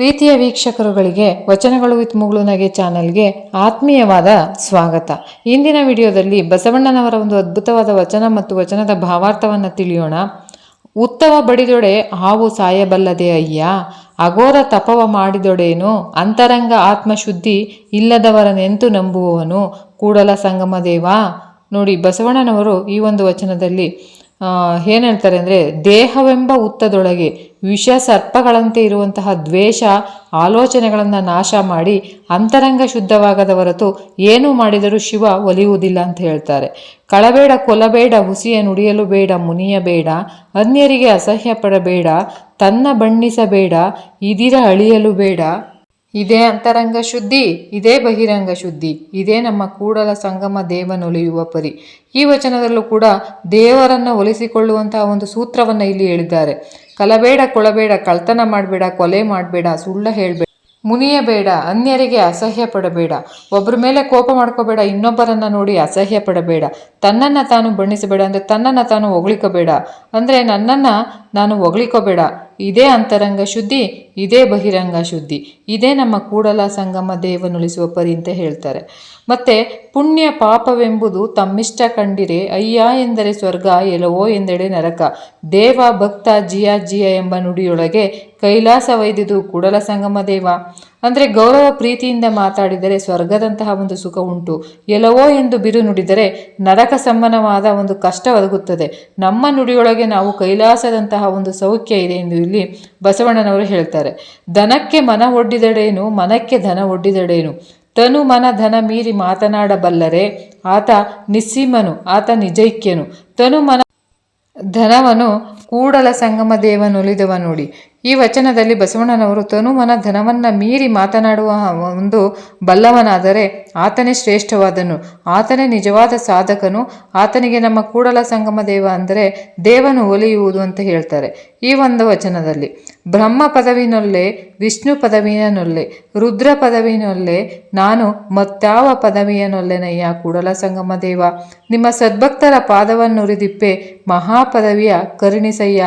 ಪ್ರೀತಿಯ ವೀಕ್ಷಕರುಗಳಿಗೆ, ವಚನಗಳು ವಿತ್ ಮುಗುಳುನಗೆ ಚಾನೆಲ್ಗೆ ಆತ್ಮೀಯವಾದ ಸ್ವಾಗತ. ಇಂದಿನ ವಿಡಿಯೋದಲ್ಲಿ ಬಸವಣ್ಣನವರ ಒಂದು ಅದ್ಭುತವಾದ ವಚನ ಮತ್ತು ವಚನದ ಭಾವಾರ್ಥವನ್ನು ತಿಳಿಯೋಣ. ಉತ್ತವ ಬಡಿದೊಡೆ ಹಾವು ಸಾಯಬಲ್ಲದೆ ಅಯ್ಯ, ಅಘೋರ ತಪವ ಮಾಡಿದೊಡೇನು ಅಂತರಂಗ ಆತ್ಮಶುದ್ಧಿ ಇಲ್ಲದವರನೆಂತು ನಂಬುವವನು ಕೂಡಲ ಸಂಗಮ ದೇವ ನೋಡಿ, ಬಸವಣ್ಣನವರು ಈ ಒಂದು ವಚನದಲ್ಲಿ ಏನು ಹೇಳ್ತಾರೆ ಅಂದರೆ, ದೇಹವೆಂಬ ಉತ್ತದೊಳಗೆ ವಿಷ ಸರ್ಪಗಳಂತೆ ಇರುವಂತಹ ದ್ವೇಷ, ಆಲೋಚನೆಗಳನ್ನು ನಾಶ ಮಾಡಿ ಅಂತರಂಗ ಶುದ್ಧವಾಗದ ಹೊರತು ಏನು ಮಾಡಿದರೂ ಶಿವ ಒಲಿಯುವುದಿಲ್ಲ ಅಂತ ಹೇಳ್ತಾರೆ. ಕಳಬೇಡ ಕೊಲಬೇಡ ಹುಸಿಯ ನುಡಿಯಲು ಬೇಡ ಮುನಿಯಬೇಡ ಅನ್ಯರಿಗೆ ಅಸಹ್ಯ ಪಡಬೇಡ ತನ್ನ ಬಣ್ಣಿಸಬೇಡ, ಇದಿರ ಅಳಿಯಲು ಬೇಡ ಇದೇ ಅಂತರಂಗ ಶುದ್ಧಿ, ಇದೇ ಬಹಿರಂಗ ಶುದ್ಧಿ, ಇದೇ ನಮ್ಮ ಕೂಡಲ ಸಂಗಮ ದೇವನೊಲಿಯುವ ಪರಿ. ಈ ವಚನದಲ್ಲೂ ಕೂಡ ದೇವರನ್ನು ಒಲಿಸಿಕೊಳ್ಳುವಂತಹ ಒಂದು ಸೂತ್ರವನ್ನು ಇಲ್ಲಿ ಹೇಳಿದ್ದಾರೆ. ಕಲಬೇಡ, ಕೊಳಬೇಡ, ಕಳ್ತನ ಮಾಡಬೇಡ, ಕೊಲೆ ಮಾಡಬೇಡ, ಸುಳ್ಳ ಹೇಳಬೇಡ, ಮುನಿಯಬೇಡ, ಅನ್ಯರಿಗೆ ಅಸಹ್ಯ ಪಡಬೇಡ ಒಬ್ಬರ ಮೇಲೆ ಕೋಪ ಮಾಡ್ಕೋಬೇಡ, ಇನ್ನೊಬ್ಬರನ್ನ ನೋಡಿ ಅಸಹ್ಯ ಪಡಬೇಡ, ತನ್ನನ್ನು ತಾನು ಬಣ್ಣಿಸಬೇಡ, ಅಂದರೆ ತನ್ನನ್ನು ತಾನು ಹೊಗಳಿಕೋಬೇಡ, ಅಂದರೆ ನನ್ನನ್ನು ನಾನು ಹೊಗಳಿಕೋಬೇಡ. ಇದೇ ಅಂತರಂಗ ಶುದ್ಧಿ, ಇದೇ ಬಹಿರಂಗ ಶುದ್ಧಿ. ಇದೇ ನಮ್ಮ ಕೂಡಲ ಸಂಗಮ ದೇವನುಳಿಸುವ ಪರಿ ಅಂತ ಹೇಳ್ತಾರೆ. ಮತ್ತೆ ಪುಣ್ಯ ಪಾಪವೆಂಬುದು ತಮ್ಮಿಷ್ಟ ಕಂಡಿರೆ, ಅಯ್ಯ ಎಂದರೆ ಸ್ವರ್ಗ ಎಲವೋ ಎಂದೆಡೆ ನರಕ. ದೇವ, ಭಕ್ತ, ಜಿಯ ಜಿಯ ಎಂಬ ನುಡಿಯೊಳಗೆ ಕೈಲಾಸ ವೈದ್ಯದು ಕೂಡಲ ಸಂಗಮ ದೇವ. ಅಂದರೆ ಗೌರವ ಪ್ರೀತಿಯಿಂದ ಮಾತಾಡಿದರೆ ಸ್ವರ್ಗದಂತಹ ಒಂದು ಸುಖ ಉಂಟು. ಎಲ್ಲವೋ ಎಂದು ಬಿರು ನುಡಿದರೆ ನರಕ ಸಮ್ಮನವಾದ ಒಂದು ಕಷ್ಟ ಒದಗುತ್ತದೆ. ನಮ್ಮ ನುಡಿಯೊಳಗೆ ನಾವು ಕೈಲಾಸದಂತಹ ಒಂದು ಸೌಖ್ಯ ಇದೆ ಎಂದು ಇಲ್ಲಿ ಬಸವಣ್ಣನವರು ಹೇಳ್ತಾರೆ. ದನಕ್ಕೆ ಮನ ಒಡ್ಡಿದಡೇನು, ಮನಕ್ಕೆ ಧನ ಒಡ್ಡಿದಡೇನು? ತನು ಮನ ಧನ ಮೀರಿ ಮಾತನಾಡಬಲ್ಲರೆ, ಆತ ನಿಸ್ಸೀಮನು, ಆತ ನಿಜೈಕ್ಯನು. ತನು ಮನ ಧನವನು ಕೂಡಲ ಸಂಗಮ ದೇವನುಲಿದವ ನೋಡಿ. ಈ ವಚನದಲ್ಲಿ ಬಸವಣ್ಣನವರು ತನುಮನ ಧನವನ್ನ ಮೀರಿ ಮಾತನಾಡುವ ಒಂದು ಬಲ್ಲವನಾದರೆ ಆತನೇ ಶ್ರೇಷ್ಠವಾದನು. ಆತನೇ ನಿಜವಾದ ಸಾಧಕನು. ಆತನಿಗೆ ನಮ್ಮ ಕೂಡಲ ಸಂಗಮ ದೇವ ಅಂದರೆ ದೇವನು ಒಲಿಯುವುದು ಅಂತ ಹೇಳ್ತಾರೆ ಈ ಒಂದು ವಚನದಲ್ಲಿ. ಬ್ರಹ್ಮ ಪದವಿನೊಲ್ಲೆ ವಿಷ್ಣು ಪದವಿಯನೊಲ್ಲೆ ರುದ್ರ ಪದವಿನೊಲ್ಲೆ ನಾನು ಮತ್ತಾವ ಪದವಿಯನೊಲ್ಲೆನಯ್ಯ ಕೂಡಲ ಸಂಗಮ ದೇವ. ನಿಮ್ಮ ಸದ್ಭಕ್ತರ ಪಾದವನ್ನುರಿದಿಪ್ಪೆ ಮಹಾಪದವಿಯ ಕರುಣಿಸಯ್ಯ.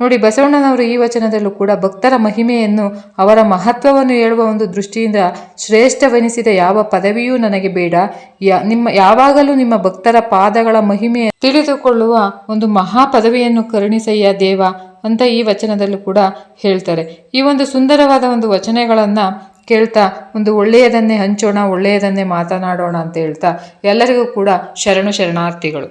ನೋಡಿ ಬಸವಣ್ಣನವರು ಈ ವಚನದಲ್ಲೂ ಕೂಡ ಭಕ್ತರ ಮಹಿಮೆಯನ್ನು, ಅವರ ಮಹತ್ವವನ್ನು ಹೇಳುವ ಒಂದು ದೃಷ್ಟಿಯಿಂದ ಶ್ರೇಷ್ಠವೆನಿಸಿದ ಯಾವ ಪದವಿಯೂ ನನಗೆ ಬೇಡ. ನಿಮ್ಮ, ಯಾವಾಗಲೂ ನಿಮ್ಮ ಭಕ್ತರ ಪಾದಗಳ ಮಹಿಮೆ ತಿಳಿದುಕೊಳ್ಳುವ ಒಂದು ಮಹಾ ಪದವಿಯನ್ನು ಕರುಣಿಸಯ್ಯ ದೇವ ಅಂತ ಈ ವಚನದಲ್ಲೂ ಕೂಡ ಹೇಳ್ತಾರೆ. ಈ ಒಂದು ಸುಂದರವಾದ ಒಂದು ವಚನಗಳನ್ನು ಕೇಳ್ತಾ ಒಂದು ಒಳ್ಳೆಯದನ್ನೇ ಹಂಚೋಣ, ಒಳ್ಳೆಯದನ್ನೇ ಮಾತನಾಡೋಣ ಅಂತ ಹೇಳ್ತಾ ಎಲ್ಲರಿಗೂ ಕೂಡ ಶರಣು ಶರಣಾರ್ಥಿಗಳು.